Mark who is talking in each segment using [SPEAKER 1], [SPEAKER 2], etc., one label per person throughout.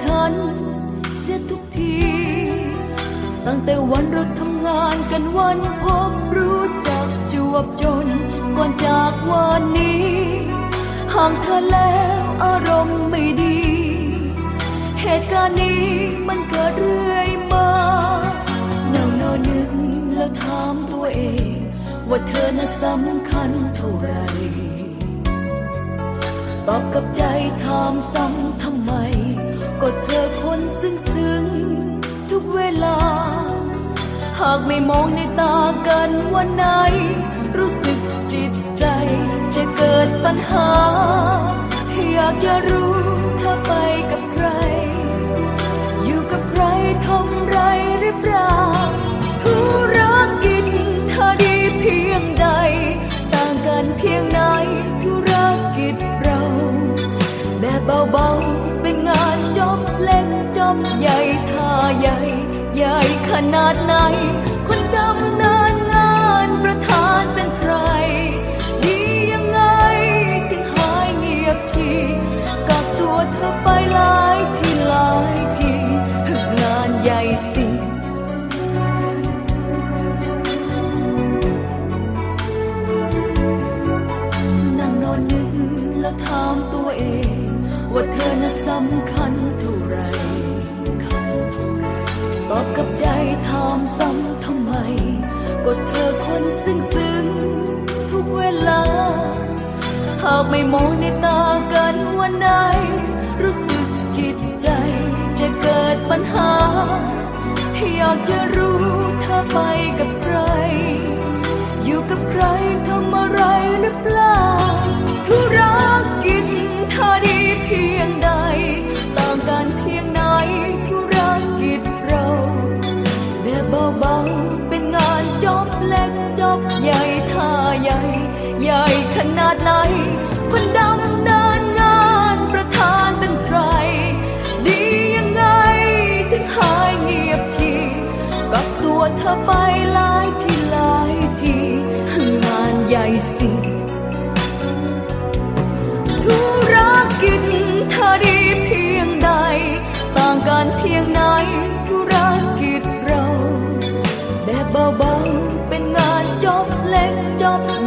[SPEAKER 1] ฉัน เสียทุกที ตั้งแต่วันเราทำงานกันวันพบรู้จักจวบจน ก่อนจากวันนี้ ห่างเธอแล้วอารมณ์ไม่ดี เหตุการณ์นี้มันเกิดเรื่อยมาเนาเนานึกแล้วถามตัวเอง ว่าเธอน่ะสำคัญเท่าไหร่ตอบกับใจถามซ้ำทำไม ก็เธอคนซึ้งซึ้งทุกเวลา หากไม่มองในตากันวันไหน รู้สึกจิตใจจะเกิดปัญหา อยากจะรู้เธอไปกับใคร ขนาดไหน คนดำเนินงานประธานเป็นใคร ดียังไงถึงหายเงียบทีกับตัวเธอไปหลายทีหลายทีงานใหญ่สินั่งนอนนึกแล้วถามตัวเอง ว่าเธอน่ะสำคัญเท่าไหร อบกับใจถามซ้ำทำไม ก็เธอคนซึ้งซึ้งๆทุกเวลา หากไม่มองในตากันวันไหนรู้สึกจิตใจจะเกิดปัญหา อยากจะรู้เธอไปกับใคร อยู่กับใครทำอะไรหรือเปล่า จอบใหญ่ท่าใหญ่ ใหญ่ขนาดไหนคนดำเดินงานประธานเป็นใคร ดียังไงถึงหายเงียบทีกับตัวเธอไปหลายทีหลายทีงานใหญ่สิ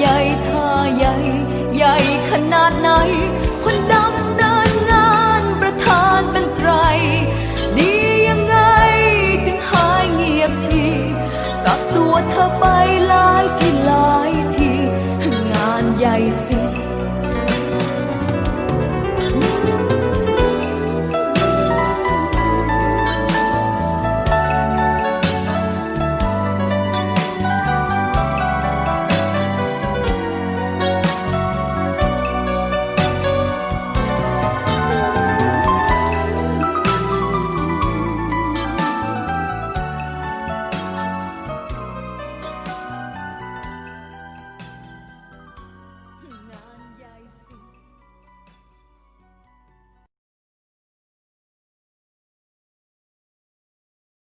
[SPEAKER 1] ใหญ่ ท่าใหญ่ ใหญ่ขนาดไหน คนดำเดินงานประธานเป็นใคร ดียังไงถึงหายเงียบทีกับตัวเธอไปหลายที่หลายทีงานใหญ่สิ